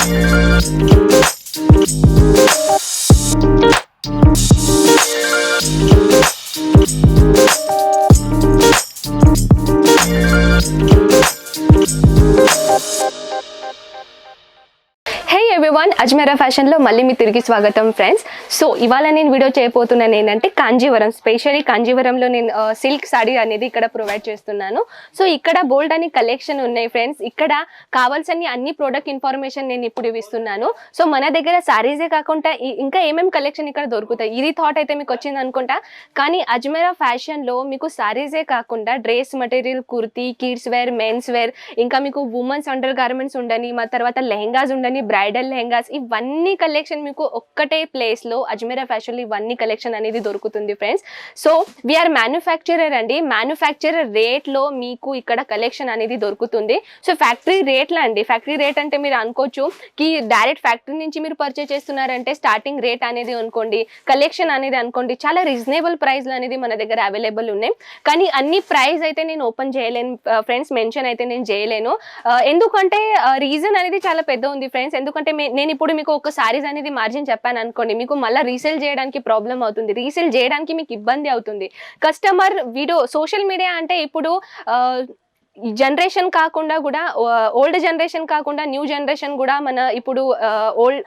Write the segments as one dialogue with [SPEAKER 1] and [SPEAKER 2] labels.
[SPEAKER 1] Thank you. Everyone Ajmera ఫ్యాషన్లో మళ్ళీ మీ తిరిగి స్వాగతం ఫ్రెండ్స్ సో ఇవాళ నేను వీడియో చేయబోతున్నాను ఏంటంటే కాంజీవరం. స్పెషల్లీ కాంజీవరంలో నేను సిల్క్ సాడీ అనేది ఇక్కడ ప్రొవైడ్ చేస్తున్నాను. సో ఇక్కడ బోల్డ్ అని కలెక్షన్ ఉన్నాయి ఫ్రెండ్స్ ఇక్కడ కావాల్సిన అన్ని ప్రోడక్ట్ ఇన్ఫర్మేషన్ నేను ఇప్పుడు ఇస్తున్నాను. సో మన దగ్గర శారీసే కాకుండా ఇంకా ఏమేమి కలెక్షన్ ఇక్కడ దొరుకుతాయి? ఇది థాట్ అయితే మీకు వచ్చింది అనుకుంటా. కానీ అజ్మేరా ఫ్యాషన్లో మీకు శారీసే కాకుండా dress material kurti kids wear men's wear ఇంకా మీకు ఉమెన్స్ అండర్ గార్మెంట్స్ ఉండని మా తర్వాత లెహంగాస్ ఉండని బ్రైడల్ లెహంగాస్ ఇవన్నీ కలెక్షన్ మీకు ఒక్కటే ప్లేస్లో అజ్మీరా ఫ్యాషన్లో ఇవన్నీ కలెక్షన్ అనేది దొరుకుతుంది friends so we are manufacturer అండి. మ్యానుఫ్యాక్చరర్ రేట్లో మీకు ఇక్కడ కలెక్షన్ అనేది దొరుకుతుంది. సో ఫ్యాక్టరీ రేట్లా అండి. ఫ్యాక్టరీ రేట్ అంటే మీరు అనుకోవచ్చు కి డైరెక్ట్ ఫ్యాక్టరీ నుంచి మీరు పర్చేస్ చేస్తున్నారంటే స్టార్టింగ్ రేట్ అనేది అనుకోండి కలెక్షన్ అనేది అనుకోండి చాలా రీజనబుల్ ప్రైస్ అనేది మన దగ్గర అవైలబుల్ ఉన్నాయి. కానీ అన్ని ప్రైస్ అయితే నేను ఓపెన్ చేయలేను ఫ్రెండ్స్ మెన్షన్ అయితే నేను చేయలేను. ఎందుకంటే రీజన్ అనేది చాలా పెద్ద ఉంది ఫ్రెండ్స్ ఎందుకంటే మే- నేను ఇప్పుడు మీకు ఒక శారీస్ అనేది మార్జిన్ చెప్పాను అనుకోండి మీకు మళ్ళీ రీసేల్ చేయడానికి ప్రాబ్లం అవుతుంది. రీసేల్ చేయడానికి మీకు ఇబ్బంది అవుతుంది. కస్టమర్ వీడియో సోషల్ మీడియా అంటే ఇప్పుడు జనరేషన్ కాకుండా కూడా ఓల్డ్ జనరేషన్ కాకుండా న్యూ జనరేషన్ కూడా మన ఇప్పుడు ఓల్డ్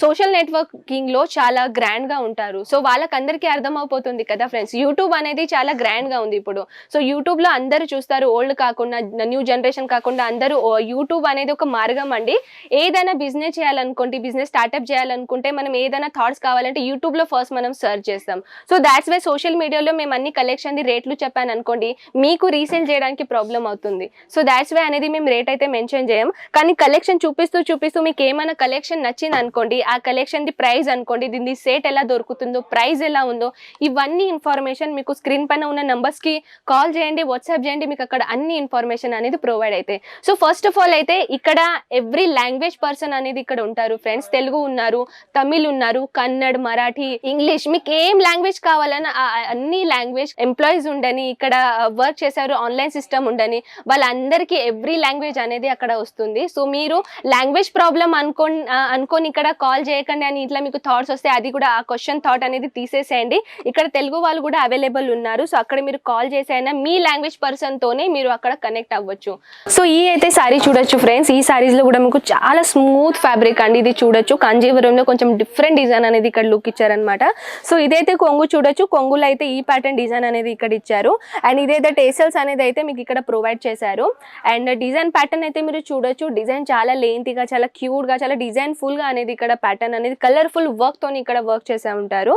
[SPEAKER 1] సోషల్ నెట్వర్కింగ్లో చాలా గ్రాండ్గా ఉంటారు. సో వాళ్ళకందరికీ అర్థమైపోతుంది కదా ఫ్రెండ్స్. యూట్యూబ్ అనేది చాలా గ్రాండ్గా ఉంది ఇప్పుడు. సో యూట్యూబ్లో అందరూ చూస్తారు ఓల్డ్ కాకుండా న్యూ జనరేషన్ కాకుండా అందరూ యూట్యూబ్ అనేది ఒక మార్గం అండి. ఏదైనా బిజినెస్ చేయాలనుకోండి బిజినెస్ స్టార్ట్అప్ చేయాలనుకుంటే మనం ఏదైనా థాట్స్ కావాలంటే యూట్యూబ్లో ఫస్ట్ మనం సెర్చ్ చేస్తాం. సో దాట్స్ వే సోషల్ మీడియాలో మేము అన్ని కలెక్షన్ రేట్లు చెప్పాను అనుకోండి మీకు రీసేల్ చేయడానికి ప్రాబ్లం అవుతుంది. సో దాట్స్ వే అనేది మేము రేట్ అయితే మెన్షన్ చేయం. కానీ కలెక్షన్ చూపిస్తూ చూపిస్తూ మీకు ఏమైనా కలెక్షన్ నచ్చింది అనుకోండి ఆ కలెక్షన్ ది ప్రైస్ అనుకోండి దీని సేట్ ఎలా దొరుకుతుందో ప్రైస్ ఎలా ఉందో ఇవన్నీ ఇన్ఫర్మేషన్ మీకు స్క్రీన్ పైన ఉన్న నెంబర్స్కి కి కాల్ చేయండి వాట్సాప్ చేయండి మీకు అక్కడ అన్ని ఇన్ఫర్మేషన్ అనేది ప్రొవైడ్ అవుతాయి. సో ఫస్ట్ ఆఫ్ ఆల్ అయితే ఇక్కడ ఎవ్రీ లాంగ్వేజ్ పర్సన్ అనేది ఇక్కడ ఉంటారు ఫ్రెండ్స్ తెలుగు ఉన్నారు తమిళ్ ఉన్నారు కన్నడ మరాఠీ ఇంగ్లీష్ మీకు ఏం లాంగ్వేజ్ కావాలన్నా అన్ని లాంగ్వేజ్ ఎంప్లాయీస్ ఉండని ఇక్కడ వర్క్ చేశారు ఆన్లైన్ సిస్టమ్ ఉండని వాళ్ళందరికీ ఎవ్రీ లాంగ్వేజ్ అనేది అక్కడ వస్తుంది. సో మీరు లాంగ్వేజ్ ప్రాబ్లం అనుకో అనుకోని ఇక్కడ కాల్ కాల్ చేయకండి అని ఇట్లా మీకు థాట్స్ వస్తే అది కూడా ఆ క్వశ్చన్ థాట్ అనేది తీసేసేయండి. ఇక్కడ తెలుగు వాళ్ళు కూడా అవైలబుల్ ఉన్నారు. సో అక్కడ మీరు కాల్ చేసైనా మీ లాంగ్వేజ్ పర్సన్ తోనే మీరు అక్కడ కనెక్ట్ అవ్వచ్చు. సో ఈ అయితే శారీ చూడొచ్చు ఫ్రెండ్స్ ఈ శారీస్లో కూడా మీకు చాలా స్మూత్ ఫ్యాబ్రిక్ అండి. ఇది చూడొచ్చు. కాంజీవరంలో కొంచెం డిఫరెంట్ డిజైన్ అనేది ఇక్కడ లుక్ ఇచ్చారనమాట సో ఇదైతే కొంగు చూడొచ్చు. కొంగులో అయితే ఈ ప్యాటర్న్ డిజైన్ అనేది ఇక్కడ ఇచ్చారు. అండ్ ఇదైతే టేసల్స్ అనేది అయితే మీకు ఇక్కడ ప్రొవైడ్ చేశారు. అండ్ డిజైన్ ప్యాటర్న్ అయితే మీరు చూడొచ్చు. డిజైన్ చాలా లెంతీగా చాలా క్యూట్గా చాలా డిజైన్ ఫుల్గా అనేది ఇక్కడ ప్యాటర్న్ అనేది కలర్ఫుల్ వర్క్ తోని ఇక్కడ వర్క్ చేసే ఉంటారు.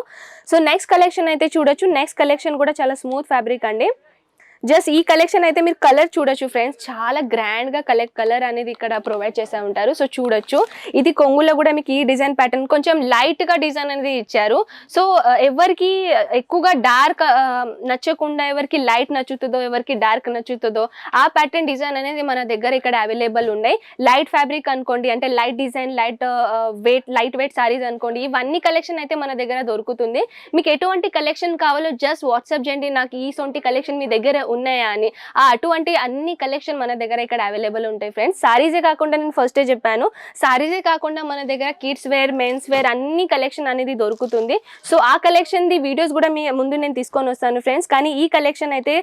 [SPEAKER 1] సో నెక్స్ట్ కలెక్షన్ అయితే చూడొచ్చు. నెక్స్ట్ కలెక్షన్ కూడా చాలా స్మూత్ ఫ్యాబ్రిక్ అండి. జస్ట్ ఈ కలెక్షన్ అయితే మీరు కలర్ చూడొచ్చు ఫ్రెండ్స్ చాలా గ్రాండ్గా కలెక్ట్ కలర్ అనేది ఇక్కడ ప్రొవైడ్ చేసే ఉంటారు. సో చూడొచ్చు. ఇది కొంగులో కూడా మీకు ఈ డిజైన్ ప్యాటర్న్ కొంచెం లైట్గా డిజైన్ అనేది ఇచ్చారు. సో ఎవరికి ఎక్కువగా డార్క్ నచ్చకుండా ఎవరికి లైట్ నచ్చుతుందో ఎవరికి డార్క్ నచ్చుతుందో ఆ ప్యాటర్న్ డిజైన్ అనేది మన దగ్గర ఇక్కడ అవైలబుల్ ఉన్నాయి. లైట్ ఫ్యాబ్రిక్ అనుకోండి అంటే light design light weight light weight saris అనుకోండి ఇవన్నీ కలెక్షన్ అయితే మన దగ్గర దొరుకుతుంది. మీకు ఎటువంటి కలెక్షన్ కావాలో జస్ట్ వాట్సాప్ చేయండి. నాకు ఈ సొంటి కలెక్షన్ మీ దగ్గర ఉన్నాయా అని. ఆ అటువంటి అన్ని కలెక్షన్ మన దగ్గర ఇక్కడ అవైలబుల్ ఉంటాయి ఫ్రెండ్స్ సారీసే కాకుండా నేను ఫస్టే చెప్పాను. సారీసే కాకుండా మన దగ్గర కిడ్స్ వేర్ మెన్స్ వేర్ అన్ని కలెక్షన్ అనేది దొరుకుతుంది. సో ఆ కలెక్షన్ ది వీడియోస్ కూడా మీ ముందు నేను తీసుకొని వస్తాను ఫ్రెండ్స్ కానీ ఈ కలెక్షన్ అయితే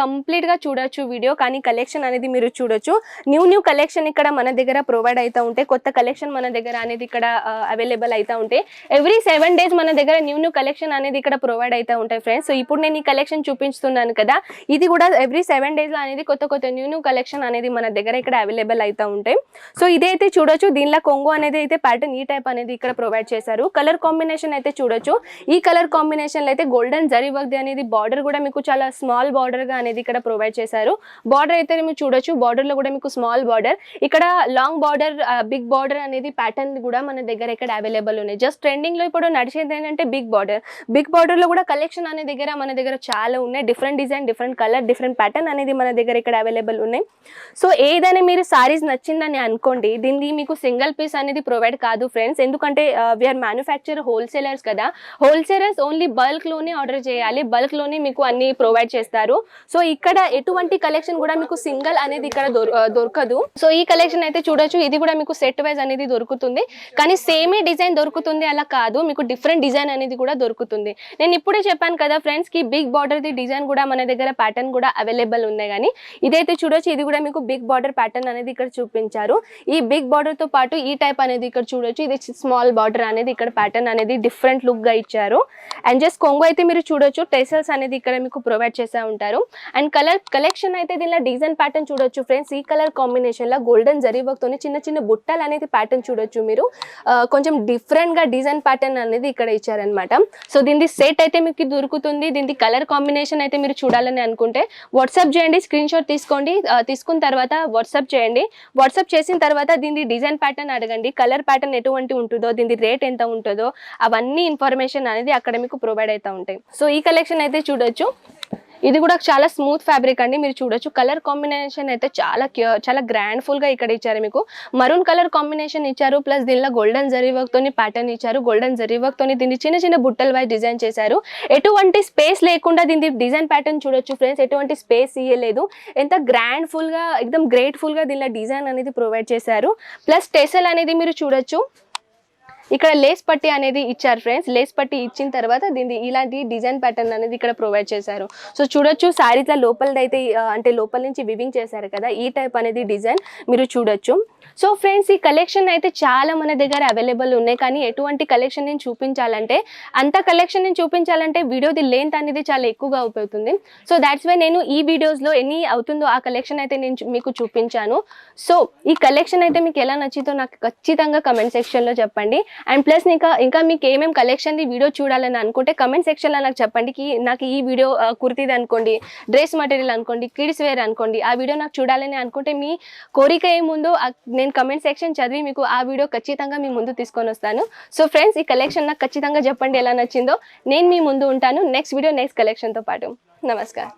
[SPEAKER 1] కంప్లీట్గా చూడొచ్చు వీడియో కానీ కలెక్షన్ అనేది మీరు చూడొచ్చు. న్యూ న్యూ కలెక్షన్ ఇక్కడ మన దగ్గర ప్రొవైడ్ అవుతూ ఉంటాయి. కొత్త కలెక్షన్ మన దగ్గర అనేది ఇక్కడ అవైలబుల్ అవుతూ ఉంటాయి. ఎవ్రీ సెవెన్ డేస్ మన దగ్గర న్యూ న్యూ కలెక్షన్ అనేది ఇక్కడ ప్రొవైడ్ అవుతూ ఉంటాయి ఫ్రెండ్స్ సో ఇప్పుడు నేను ఈ కలెక్షన్ చూపించుతున్నాను కదా. ఇది కూడా ఎవ్రీ సెవెన్ డేస్లో అనేది కొత్త కొత్త న్యూ న్యూ కలెక్షన్ అనేది మన దగ్గర ఇక్కడ అవైలబుల్ అవుతూ ఉంటాయి. సో ఇదైతే చూడొచ్చు. దీనిలో కొంగు అనేది అయితే ప్యాటర్న్ ఈ టైప్ అనేది ఇక్కడ ప్రొవైడ్ చేశారు. కలర్ కాంబినేషన్ అయితే చూడొచ్చు. ఈ కలర్ కాంబినేషన్లో అయితే గోల్డెన్ జరీ వర్క్ అనేది బార్డర్ కూడా మీకు చాలా స్మాల్ బార్డర్గా అనేది ఇక్కడ ప్రొవైడ్ చేశారు. బార్డర్ అయితే మీరు చూడొచ్చు. బార్డర్లో కూడా మీకు స్మాల్ బార్డర్ ఇక్కడ లాంగ్ బార్డర్ బిగ్ బార్డర్ అనేది ప్యాటర్న్ కూడా మన దగ్గర ఇక్కడ అవైలబుల్ ఉన్నాయి. జస్ట్ ట్రెండింగ్లో ఇప్పుడు నడిచేది ఏంటంటే బిగ్ బార్డర్ బిగ్ బార్డర్లో కూడా కలెక్షన్ అనే దగ్గర మన దగ్గర చాలా ఉన్నాయి. Different design different colour colour different pattern అనేది మన దగ్గర ఇక్కడ అవైలబుల్ ఉన్నాయి. సో ఏదైనా మీరు సారీస్ నచ్చిందని అనుకోండి దీనికి మీకు సింగిల్ పీస్ అనేది ప్రొవైడ్ కాదు ఫ్రెండ్స్ ఎందుకంటే వీఆర్ మ్యానుఫ్యాక్చర్ హోల్సేలర్స్ కదా. హోల్సేలర్స్ ఓన్లీ బల్క్లోనే ఆర్డర్ చేయాలి. బల్క్లోనే మీకు అన్ని ప్రొవైడ్ చేస్తారు. సో ఇక్కడ ఎటువంటి కలెక్షన్ కూడా మీకు సింగిల్ అనేది ఇక్కడ uh, దొరకదు. సో ఈ కలెక్షన్ అయితే చూడొచ్చు. ఇది కూడా మీకు సెట్ వైజ్ అనేది దొరుకుతుంది. కానీ సేమే డిజైన్ దొరుకుతుంది అలా కాదు. మీకు డిఫరెంట్ డిజైన్ అనేది కూడా దొరుకుతుంది. నేను ఇప్పుడే చెప్పాను కదా ఫ్రెండ్స్కి బిగ్ బార్డర్ ది డిజైన్ కూడా మన దగ్గర ప్యాటర్న్ కూడా అవైలబుల్ ఉన్నాయి కానీ ఇదైతే చూడొచ్చు. ఇది కూడా మీకు బిగ్ బార్డర్ ప్యాటర్న్ అనేది ఇక్కడ చూపించారు. ఈ బిగ్ బార్డర్తో పాటు ఈ టైప్ అనేది ఇక్కడ చూడొచ్చు. ఇది స్మాల్ బార్డర్ అనేది ఇక్కడ ప్యాటర్న్ అనేది డిఫరెంట్ లుక్గా ఇచ్చారు. అండ్ జస్ట్ కొంగు అయితే మీరు చూడొచ్చు. టెసల్స్ అనేది ఇక్కడ మీకు ప్రొవైడ్ చేసే ఉంటారు. అండ్ కలర్ కలెక్షన్ అయితే దీనిలో డిజైన్ ప్యాటర్న్ చూడొచ్చు ఫ్రెండ్స్ ఈ కలర్ కాంబినేషన్లో గోల్డెన్ జరీ వర్క్ చిన్న చిన్న బుట్టలు అనేది ప్యాటర్న్ చూడొచ్చు మీరు. కొంచెం డిఫరెంట్గా డిజైన్ ప్యాటర్న్ అనేది ఇక్కడ ఇచ్చారనమాట సో దీని సెట్ అయితే మీకు దొరుకుతుంది. దీని కలర్ కాంబినేషన్ అయితే మీరు చూడాలని ఉంటే వాట్సాప్ చేయండి స్క్రీన్ షాట్ తీసుకోండి తీసుకున్న తర్వాత వాట్సాప్ చేయండి. వాట్సాప్ చేసిన తర్వాత దీని డిజైన్ ప్యాటర్న్ అడగండి. కలర్ ప్యాటర్న్ ఎటువంటి ఉంటుందో దీని రేట్ ఎంత ఉంటుందో అవన్నీ ఇన్ఫర్మేషన్ అనేది అక్కడ మీకు ప్రొవైడ్ అవుతూ ఉంటాయి. సో ఈ కలెక్షన్ అయితే చూడొచ్చు. ఇది కూడా చాలా స్మూత్ ఫ్యాబ్రిక్ అండి. మీరు చూడొచ్చు. కలర్ కాంబినేషన్ అయితే చాలా చాలా గ్రాండ్ ఫుల్గా ఇక్కడ ఇచ్చారు మీకు. మరూన్ కలర్ కాంబినేషన్ ఇచ్చారు ప్లస్ దీనిలో గోల్డెన్ జరీ వర్క్ తోని ప్యాటర్న్ ఇచ్చారు. గోల్డెన్ జరీ వర్క్ తోని దీన్ని చిన్న చిన్న బుట్టల వైజ్ డిజైన్ చేశారు. ఎటువంటి స్పేస్ లేకుండా దీని డిజైన్ ప్యాటర్న్ చూడొచ్చు ఫ్రెండ్స్ ఎటువంటి స్పేస్ ఇయ్యలేదు. ఎంత గ్రాండ్ ఫుల్గా ఎక్దమ్ గ్రేట్ఫుల్గా దీనిలో డిజైన్ అనేది ప్రొవైడ్ చేశారు. ప్లస్ టెసల్ అనేది మీరు చూడొచ్చు. ఇక్కడ లేస్ పట్టి అనేది ఇచ్చారు ఫ్రెండ్స్ లేస్ పట్టి ఇచ్చిన తర్వాత దీన్ని ఇలాంటి డిజైన్ ప్యాటర్న్ అనేది ఇక్కడ ప్రొవైడ్ చేశారు. సో చూడొచ్చు శారీస్లో లోపలదైతే అయితే అంటే లోపల నుంచి వివింగ్ చేశారు కదా ఈ టైప్ అనేది డిజైన్ మీరు చూడొచ్చు. సో ఫ్రెండ్స్ ఈ కలెక్షన్ అయితే చాలా మన దగ్గర అవైలబుల్ ఉన్నాయి. కానీ ఎటువంటి కలెక్షన్ నేను చూపించాలంటే అంత కలెక్షన్ నేను చూపించాలంటే వీడియోది లెంత్ అనేది చాలా ఎక్కువగా అవుతుంది సో దాట్స్ వై నేను ఈ వీడియోస్లో ఎన్ని అవుతుందో ఆ కలెక్షన్ అయితే నేను మీకు చూపించాను. సో ఈ కలెక్షన్ అయితే మీకు ఎలా నచ్చిందో నాకు ఖచ్చితంగా కమెంట్ సెక్షన్లో చెప్పండి. అండ్ ప్లస్ ఇంకా ఇంకా మీకు ఏమేమి కలెక్షన్ది వీడియో చూడాలని అనుకుంటే కమెంట్ సెక్షన్లో నాకు చెప్పండి. కి నాకు ఈ వీడియో కుర్తీది అనుకోండి డ్రెస్ మటీరియల్ అనుకోండి కిడ్స్ వేర్ అనుకోండి ఆ వీడియో నాకు చూడాలని అనుకుంటే మీ కోరిక ఏముందో నేను కమెంట్ సెక్షన్ చదివి మీకు ఆ వీడియో ఖచ్చితంగా మీ ముందు తీసుకొని వస్తాను. సో ఫ్రెండ్స్ ఈ కలెక్షన్ నాకు ఖచ్చితంగా చెప్పండి ఎలా నచ్చిందో. నేను మీ ముందు ఉంటాను. నెక్స్ట్ వీడియో నెక్స్ట్ కలెక్షన్తో పాటు. నమస్కారం.